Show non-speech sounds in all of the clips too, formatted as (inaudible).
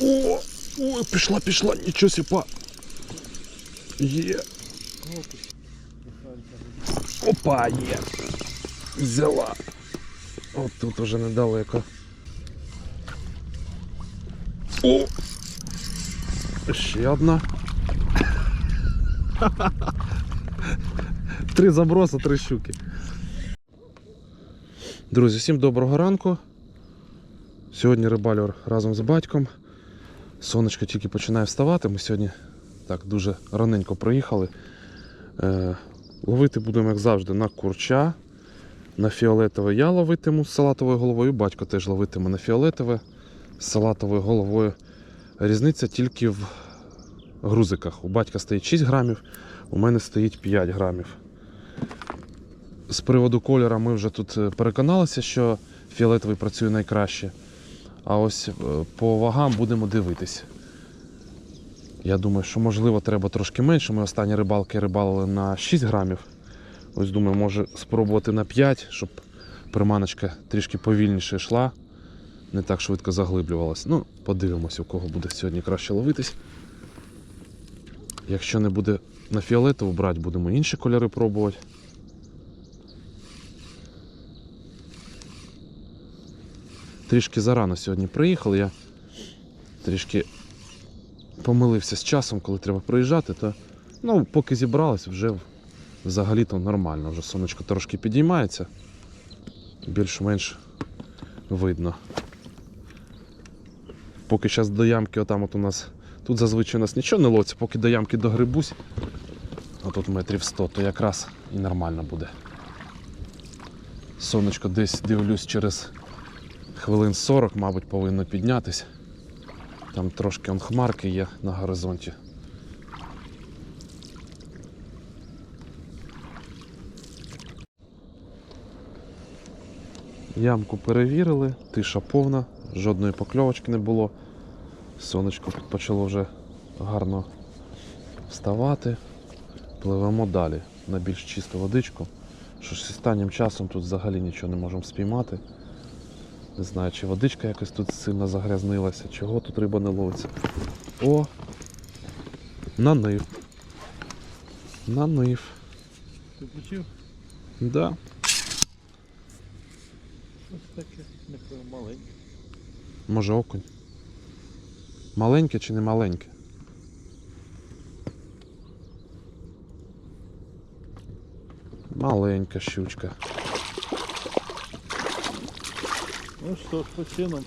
О, о, пішла, пішла, нічого сіпа. Є. Опа, є. Взяла. От тут уже недалеко. О! Ще одна. Три заброси, три щуки. Друзі, всім доброго ранку. Сьогодні рибалю разом з батьком. Сонечко тільки починає вставати. Ми сьогодні так дуже раненько проїхали. Е, ловити будемо, як завжди, на курча. На фіолетове я ловитиму з салатовою головою, батько теж ловитиме на фіолетове з салатовою головою. Різниця тільки в грузиках. У батька стоїть 6 грамів, у мене стоїть 5 грамів. З приводу кольора ми вже тут е, переконалися, що фіолетовий працює найкраще. А ось е, по вагам будемо дивитись. Я думаю, що можливо треба трошки менше. Ми останні рибалки рибалили на 6 грамів. Ось думаю, може спробувати на 5, щоб приманочка трішки повільніше йшла, не так швидко заглиблювалась. Ну, подивимося, у кого буде сьогодні краще ловитись. Якщо не буде на фіолетову брати, будемо інші кольори пробувати. Трішки зарано сьогодні приїхали. Я трішки помилився з часом, коли треба приїжджати, то ну, поки зібрались, вже взагалі-то нормально. Вже сонечко трошки підіймається. Більш-менш видно. Поки зараз до ямки, отам от у нас. Тут зазвичай у нас нічого не ловиться, поки до ямки догрибусь, а тут метрів 100, то якраз і нормально буде. Сонечко десь дивлюсь через хвилин 40, мабуть, повинно піднятись. Там трошки он хмарки є на горизонті. Ямку перевірили, тиша повна, жодної покльовочки не було. Сонечко почало вже гарно вставати. Пливемо далі на більш чисту водичку. Що ж останнім часом тут взагалі нічого не можемо спіймати. Не знаю, чи водичка якось тут сильно загрязнилася, чого тут риба не ловиться. О! Нанив. Нанив. Ти почув? Да. Ось таке, не маленьке. Може окунь. Маленьке чи не маленьке? Маленька щучка. Ну що ж, по чинам,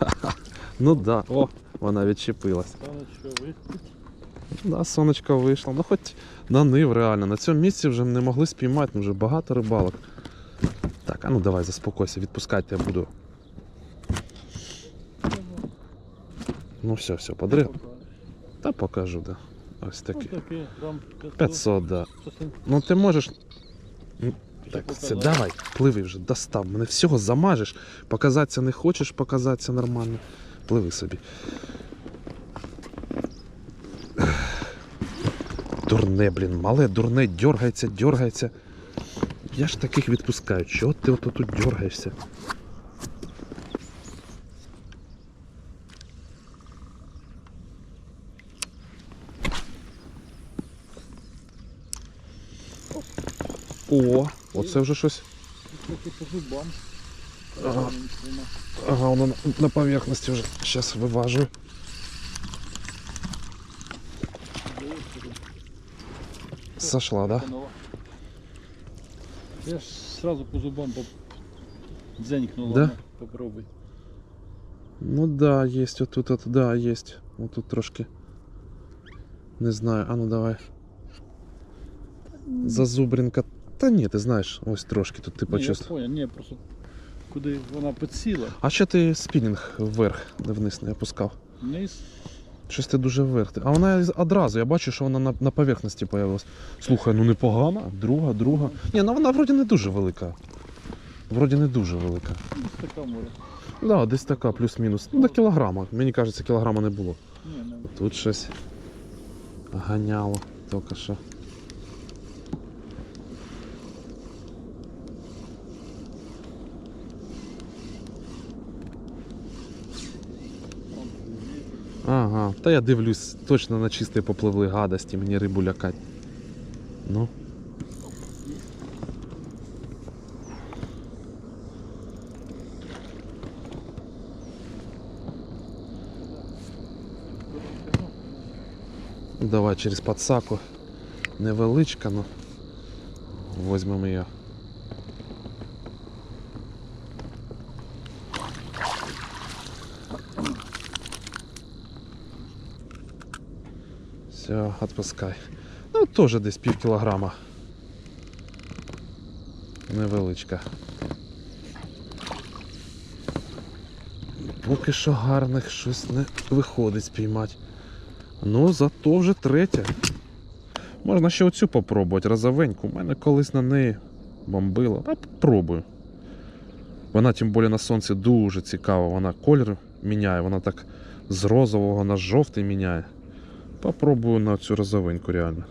(laughs) Ну да, о, вона відчепилась. станочка виспить. Да, сонечко вийшло. Ну хоч нанив реально. На цьому місці вже не могли спіймати, ну, вже багато рибалок. Так, а ну давай заспокойся, відпускайте я буду. Ну все, все, подрив. Та покажу, да. Ось 500. 500, да. Ну ти можеш. Так, все, показати. давай, пливи вже, достав. Мене всього замажеш. Показатися не хочеш, показатися нормально. Пливи собі. Дурне, блін, мале, дурне, дергається, дергається. Я ж таких відпускаю. Чого ти ото тут дергаєшся? О, оце вже щось. Ага. Ага, воно на, поверхності вже. Зараз виважую. Сошла, да? Я ж сразу по зубам поп... дзенькнула. Да? Попробуй. Ну да, есть вот тут, вот, да, есть. Вот тут трошки. Не знаю, а ну давай. Зазубринка. Та ні, ти знаєш, ось трошки тут ти Ні, я почувствував. понял, ні, просто куди вона підсіла, А що ти спінінг вверх, вниз не опускав? вниз. Щось ти дуже вверх. А вона одразу, я бачу, що вона на, на поверхності появилась. Слухай, ну непогана, друга, друга. Ні, ну вона вроді не дуже велика. Вроді не дуже велика. Ось така море. Да, десь така, плюс-мінус. Ну, до кілограма. Мені кажеться, кілограма не було. Ні, не Тут щось ганяло тільки що. А, та я дивлюсь, точно на чисте попливли гадості, мені рибу лякать. Ну. Давай через подсаку. Невеличка, ну. Возьмемо її. Все, отпускай. Ну, теж десь пів кілограма. Невеличка. Поки що гарних щось не виходить спіймати. Ну, зато вже третя. Можна ще оцю попробувати, розовеньку. У мене колись на неї бомбило. А попробую. Вона тим більше на сонці дуже цікава. Вона колір міняє, вона так з розового на жовтий міняє. Попробую на цю розовеньку реально.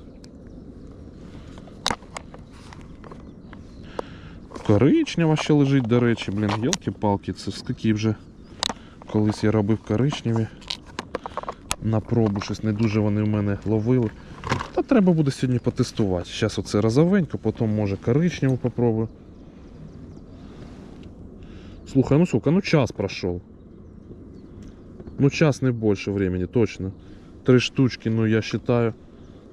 Коричнева ще лежить, до речі, блін, йолки-палки, це скільки вже колись я робив коричневі. На пробу щось не дуже вони в мене ловили. Та треба буде сьогодні потестувати. Зараз оце розовенько, потім може коричневу попробую. Слухай, ну сука, ну час пройшов. Ну час не більше времени, точно. Три штучки, ну я считаю.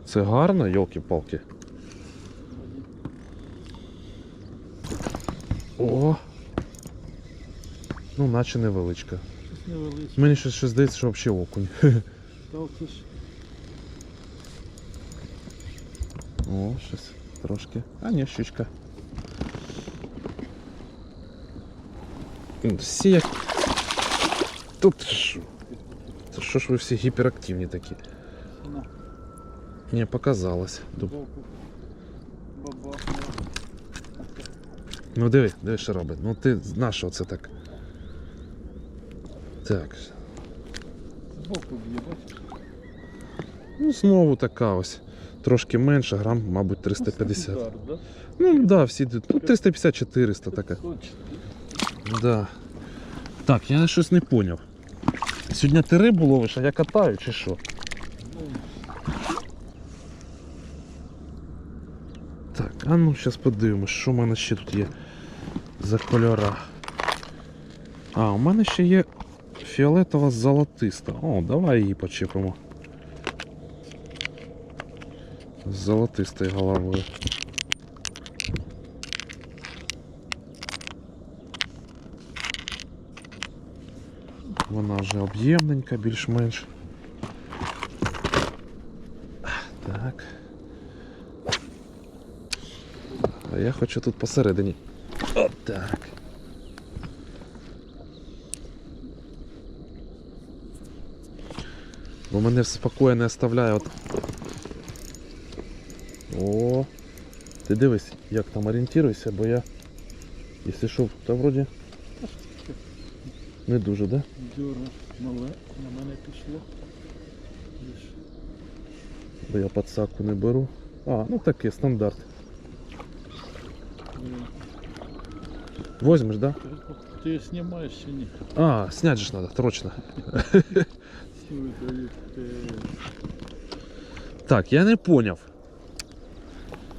Це гарно, йолки-палки. О! Ну, наче невеличка. Щось невеличке. Мені щось, щось здається, що взагалі окунь. О, щось трошки. А ні, щучка. Всі як. Тут що? Це що ж ви всі гіперактивні такі? Мені показалось. Ну диви, диви, що робить. Ну ти на що це так? Так. Збоку б'є, бачиш? Ну знову така ось. Трошки менше, грам, мабуть, 350. Удар, да? Ну да, всі. Ну, 350-400 така. Хоче. Да. Так, я щось не поняв. Сьогодні ти рибу ловиш, а я катаю чи що? Так, а ну зараз подивимось, що в мене ще тут є за кольора. А, у мене ще є фіолетова золотиста. О, давай її почепимо. З золотистою головою. Вона вже об'ємненька, більш-менш. Так. А я хочу тут посередині. От так. Бо мене спокою не оставляє от. О, ти дивись, як там орієнтуйся, бо я. Якщо що, то вроді не дуже, да? Дюра мале на мене пішло. Видиш? Бо я подсаку не беру. А, ну таке, стандарт. Блін. Возьмеш, да? Ти- Ти її знімаєш чи ні? А, снять же ж надо, срочно. Сіли дають. е, Так, я не поняв.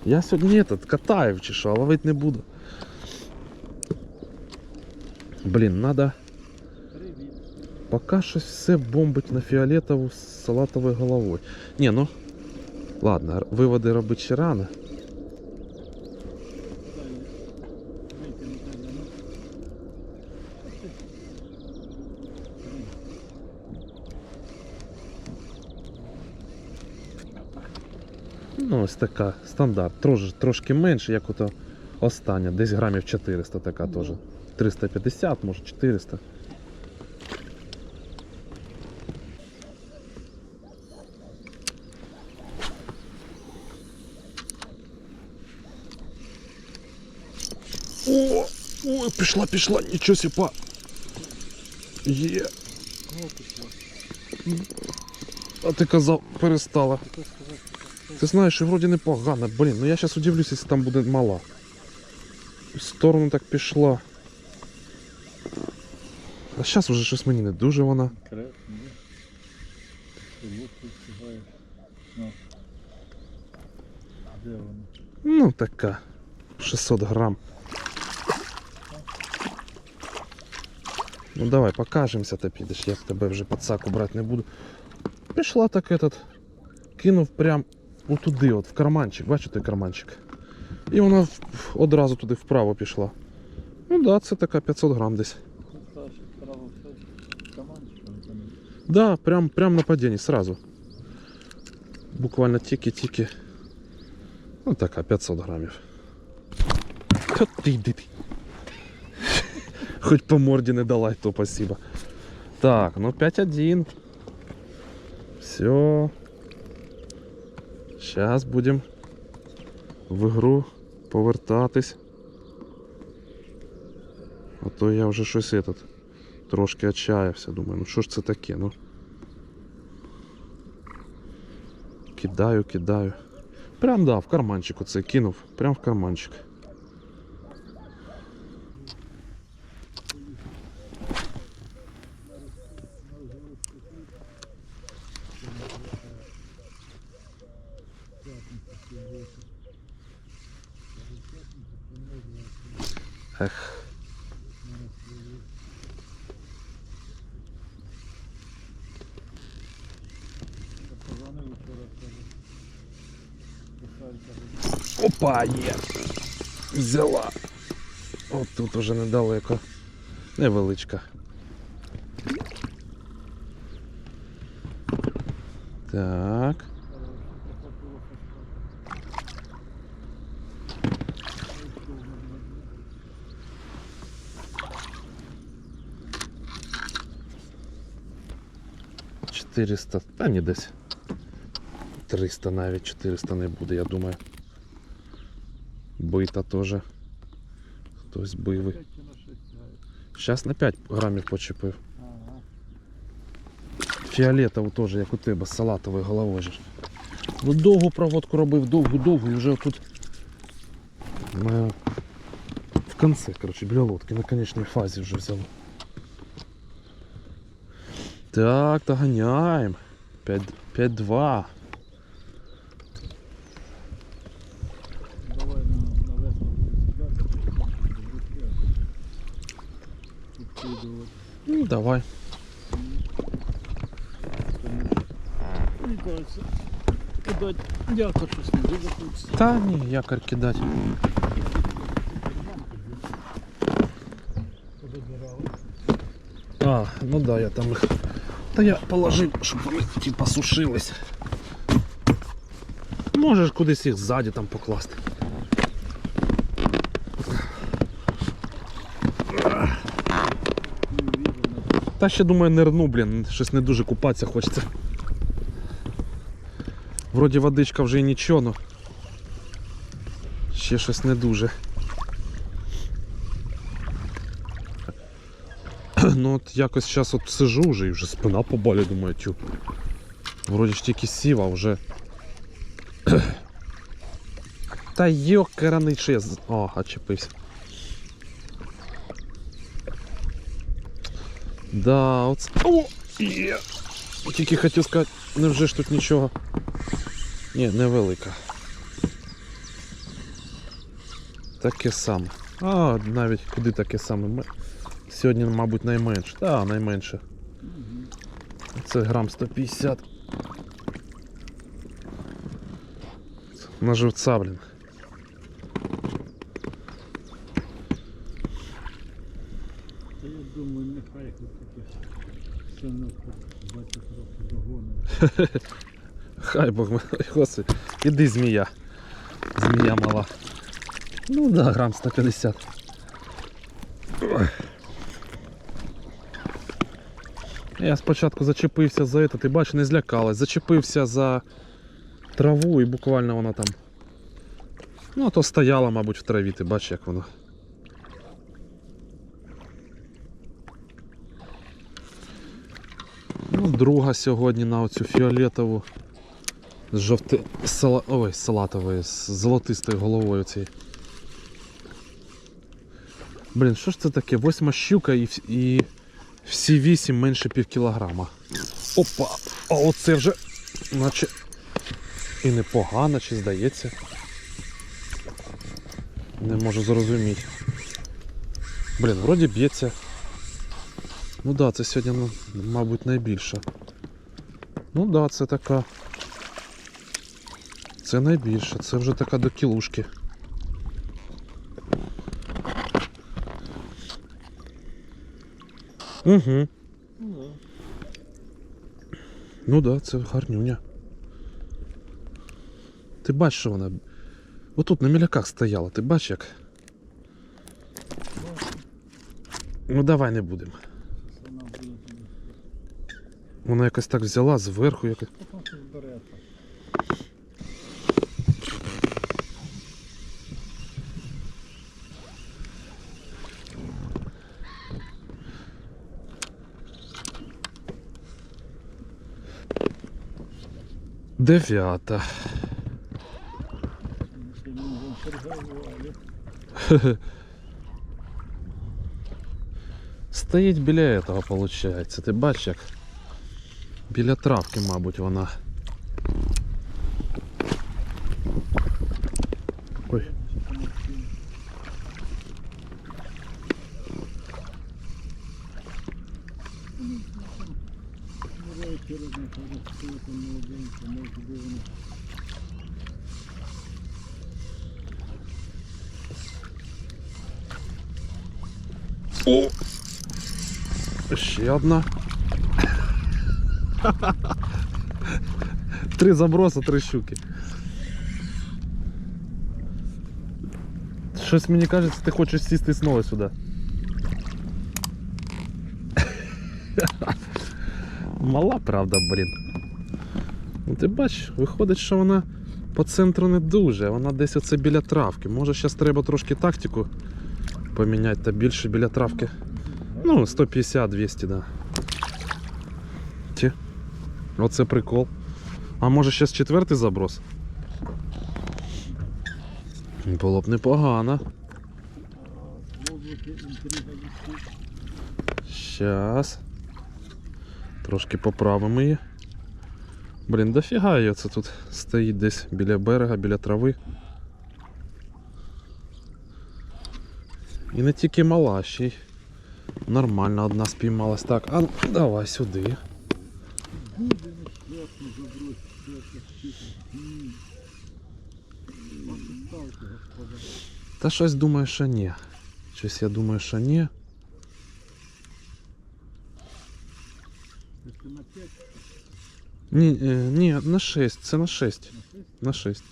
Я сьогодні этот, катаю чи що, а ловити не буду. Блін, надо. Поки щось все бомбить на фіолетову з салатовою головою. Ні, ну. Ладно, виводи робити ще рано. Не ну. Ось така, стандарт. Трош, трошки менше, як ото остання. Десь грамів 400 така теж. 350, може 400. ой, пішла, пішла, нічого сіпа. Є. Кого пішла? А ти казав, перестала. Хто сказав, що Ти знаєш, що вроді непогано. Блін, ну я зараз удивлюсь, якщо там буде мала. В сторону так пішла. А зараз вже щось мені не дуже вона. конкретно? ні? Лодку встигаєш. Ну. Де воно? Ну, така. 600 грам. Ну давай, покажемося, ти підеш, я тебе вже пацаку брати не буду. Пішла так этот, кинув прям отуди, от в карманчик, бачите той карманчик. І вона одразу туди вправо пішла. Ну да, це така 500 грам десь. Да, прям, прям на падінні, сразу. Буквально тільки-тільки. Ну така, 500 грамів. Та ти йди ти. Хоч по морді не дала, то спасибо. Так, ну 5-1. Все. Сейчас будем в ігру повертатись. А то я вже щось этот, трошки отчаявся. Думаю, ну що ж це таке, ну. Кидаю, кидаю. Прям да, в карманчик оце кинув. Прям в карманчик. Писалька. Опа, є. Взяла. От тут уже недалеко. Невеличка. Так. Чотириста. Та ні десь. 300 навіть 400 не буде, я думаю. Бита теж. Хтось бивий. Чи на. Зараз на 5 грамів почепив. Фіолетову теж, як у тебе, з салатовою головою. Ну довгу проводку робив, довгу-довгу, і вже тут на... в кінці, коротше, біля лодки, на конечній фазі вже взяло. Так, доганяємо. 5-2. давай. Мені кажеться, кидать дякую, щось не дуже хочеться. Та ні, якорь кидати. Позабирали. А, ну да, я там їх. Та я положив, щоб вони типа сушились. Можеш кудись їх ззаді там покласти. Та ще думаю нирну, блін, щось не дуже купатися хочеться. Вроді водичка вже і нічого, но ще щось не дуже. Ну от якось зараз от сижу вже і вже спина поболі, думаю, тю. Вроді ж тільки сів, а вже. (clears throat) Та йокараний що я О, очепився. Да, от. О! Є! Тільки хотів сказати, невже ж тут нічого. Ні, невелика. Таке саме. А, навіть куди таке саме. Сьогодні, мабуть, найменше. Так, да, найменше. Це грам 150. На живця, блін. Та я таке синок 20 років догонить. Хай Бог мене, господи. Іди змія. Змія мала. Ну да, грам 150. Я спочатку зачепився за це, ти бачиш, не злякалась. Зачепився за траву і буквально вона там. Ну, а то стояла, мабуть, в траві, ти бачиш, як воно. Ну, друга сьогодні на оцю фіолетову з жовти... Сала... Ой, салатовою, з золотистою головою цією. Блін, що ж це таке? Восьма щука і, і всі вісім менше пів кілограма. Опа! А оце вже наче і непогано, чи здається. Не можу зрозуміти. Блін, вроді б'ється. Ну да, це сьогодні, ну, мабуть, найбільша. Ну да, це така. Це найбільша, це вже така до кілушки. Угу. Ну, да. Ну да, це гарнюня. Ти бачиш, що вона. Отут на міляках стояла, ти бачиш як? Ну давай не будемо. Вона буде тобі. Вона якось так взяла зверху якось. Потім щось бере так. Дев'ята. Ще він вже торгували. Стоїть біля этого, виходить. Ти бачиш як? Біля травки, мабуть, вона. Ой. Може, через не поростуть, там молоденько, може би вони. О! Ще одна. Три заброси, три щуки. Щось мені кажеться, ти хочеш сісти знову сюди. Мала правда, блін. Ну ти бачиш, виходить, що вона по центру не дуже, вона десь оце біля травки. Може зараз треба трошки тактику поміняти та більше біля травки. Ну, 150-200, да. Оце прикол. А може зараз четвертий заброс? Було б непогано. Щас. Трошки поправимо її. Блін, дофіга її це тут стоїть десь біля берега, біля трави. І не тільки мала, ще й нормально одна спіймалась. Так, а ну, давай сюди. Забросить, вчити. М. Ставте, господа. Та щось думаю, що ні. Щось я думаю, що ні. Це на 5, Ні, е, ні, на 6, це на 6. на 6.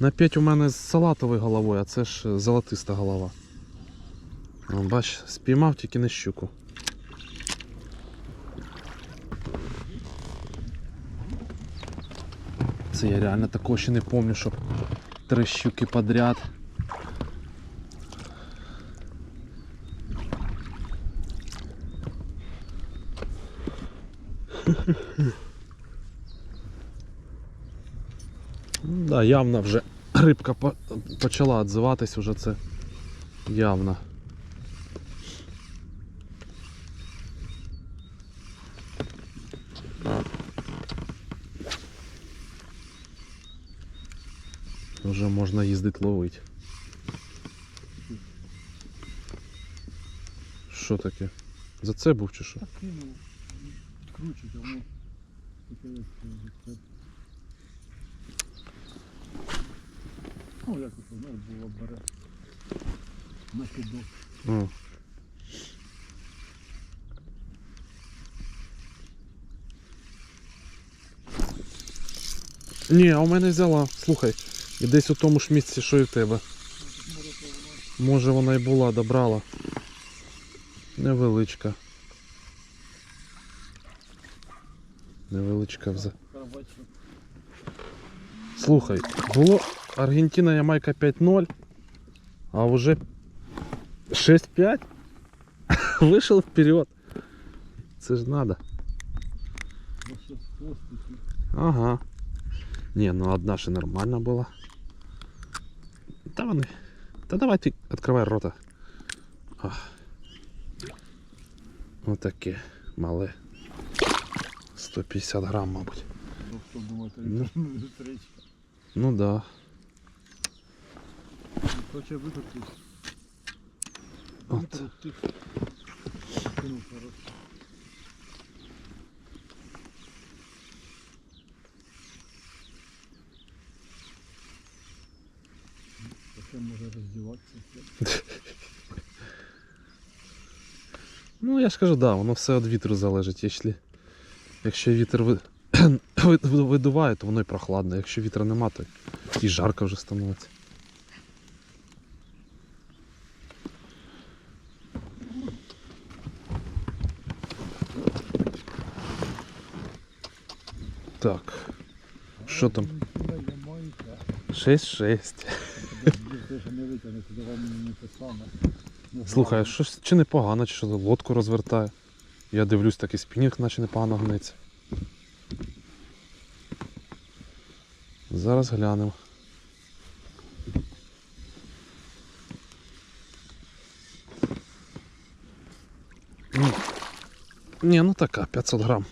На 6. 5 у мене з салатовою головою, а це ж е, золотиста голова. Бач, спіймав тільки на щуку. Це я реально такого ще не пам'ятаю, щоб три щуки подряд. Да, явно вже рибка почала відзиватись, уже це явно. Вже можна їздити ловити. Що таке? За це був чи що? Кручить, а воно це. Ну, як це, ну, було бере. Накидок. О. Ні, а у мене взяла, слухай, і десь у тому ж місці, що і в тебе. Може вона і була, добрала. Невеличка. Невеличка вза. Карбачок. Слухай, було Аргентина Ямайка 5-0, а вже 6-5. (laughs) Вийшов вперед. Це ж надо. Бо щось хвостики. Ага. Не, ну одна ще нормальна була. Та вони. Та давай ти відкривай рота. Отаке мале. 150 грам, мабуть. Ну, хто думає, Ну. (laughs) ну. Ну да. Хоче викрутись. От. Викрутись. Хоча може роздіватися. Ну, я ж кажу, да, воно все від вітру залежить. Якщо, якщо вітер ви- (clears throat) ви- видуває, то воно і прохладно. Якщо вітра нема, то і жарко вже становиться. Так, Що там? 6-6. Ти не витягнути, давай мені не те саме. Слухай, а знаю. щось чи непогано, чи що лодку розвертає. Я дивлюсь, такий спінінг, наче непогано гнеться. Зараз глянемо. Ні. Ні, ну така, 500 грам.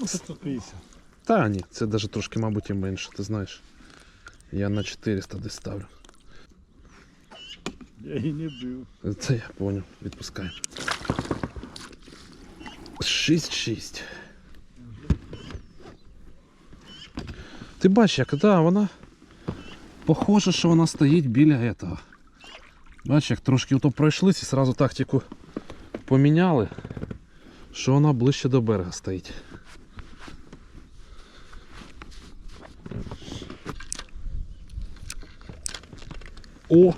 Ну, це 150. Та ні, це навіть трошки, мабуть, і менше, ти знаєш. Я на 400 десь ставлю. Я її не бив. Це я понял, відпускаємо. 6-6. Ти бачиш, як да, вона. Похоже, що вона стоїть біля этого. Бачиш, як трошки ото пройшлись і сразу тактику поміняли, що вона ближче до берега стоїть. О!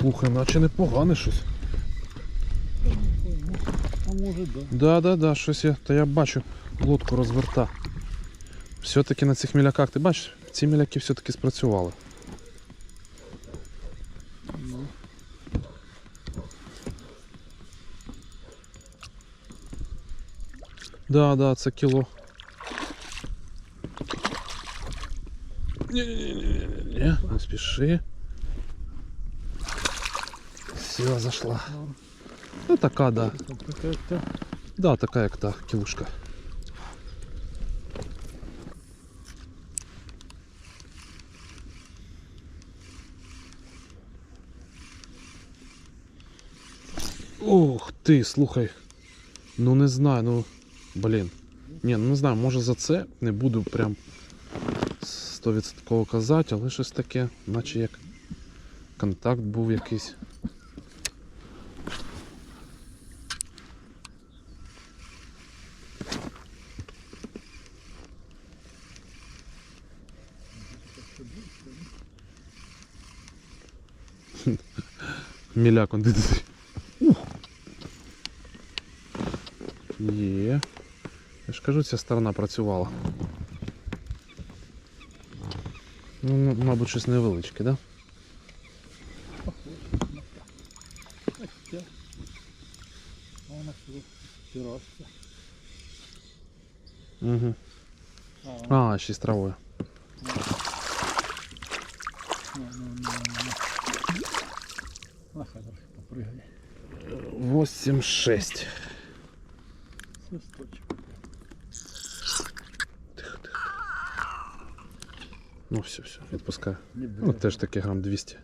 Слухай, наче непогане щось. А може да. Да, да, да, щось я. Та я бачу, лодку розверта. Все-таки на цих міляках, ти бачиш, ці міляки все-таки спрацювали. Да, да, це кіло. Ні-ні-ні, не спіши. Все, зашла. Ну, Ну така, да. це таке, те. Да, така як та кілушка. Ух ти, слухай. Ну не знаю, ну. Блін. Ні, ну не знаю, може за це не буду прям 100% казати, але щось таке, наче як контакт був якийсь. (laughs) Міляк он дивись. Є. Я ж кажу, ця сторона працювала. Ну, ну, мабуть, щось невеличке, да? Хоча. А вона сюди террасся. Угу. А, вона- А, ще й з травою. ну, ну, ну, ну, ну. На хай трохи попригає. 8-6. Свисточок. Ну все, все, відпускаю. Ну, теж таки грам 200.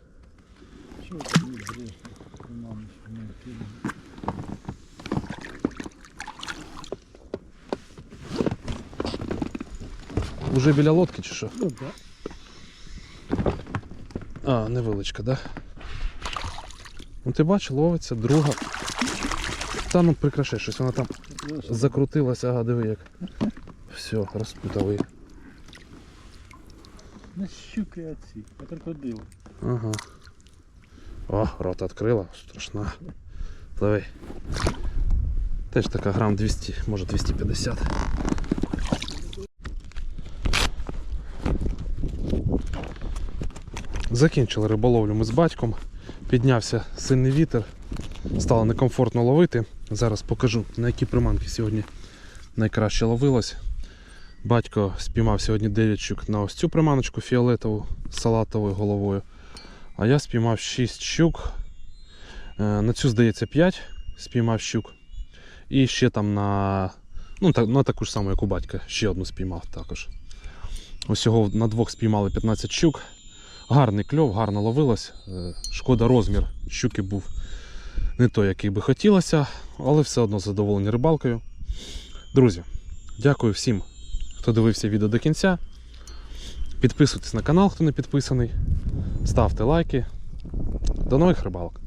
Чого ти не бреже? Мамі, що не кинули. Уже біля лодки чи що? Ну да. А, невеличка, да? Ну ти бачиш, ловиться, друга. Та ну прикрашай, щось вона там закрутилася, ага, диви як. Все, розпутав її. Оці, а крокодили. Ага. О, рот відкрила, страшна. Давай. Теж така грам 200, може 250. Закінчили риболовлю ми з батьком. Піднявся сильний вітер. Стало некомфортно ловити. Зараз покажу, на які приманки сьогодні найкраще ловилось. Батько спіймав сьогодні 9 щук на ось цю приманочку фіолетову з салатовою головою. А я спіймав 6 щук. Е, На цю, здається, 5 спіймав щук. І ще там на, ну, на таку ж саму, як у батька, ще одну спіймав також. Усього на двох спіймали 15 щук. Гарний кльов, гарно ловилось. Е, Шкода, розмір щуки був не той, який би хотілося, але все одно задоволені рибалкою. Друзі, дякую всім, хто дивився відео до кінця. Підписуйтесь на канал, хто не підписаний. Ставте лайки. До нових рибалок!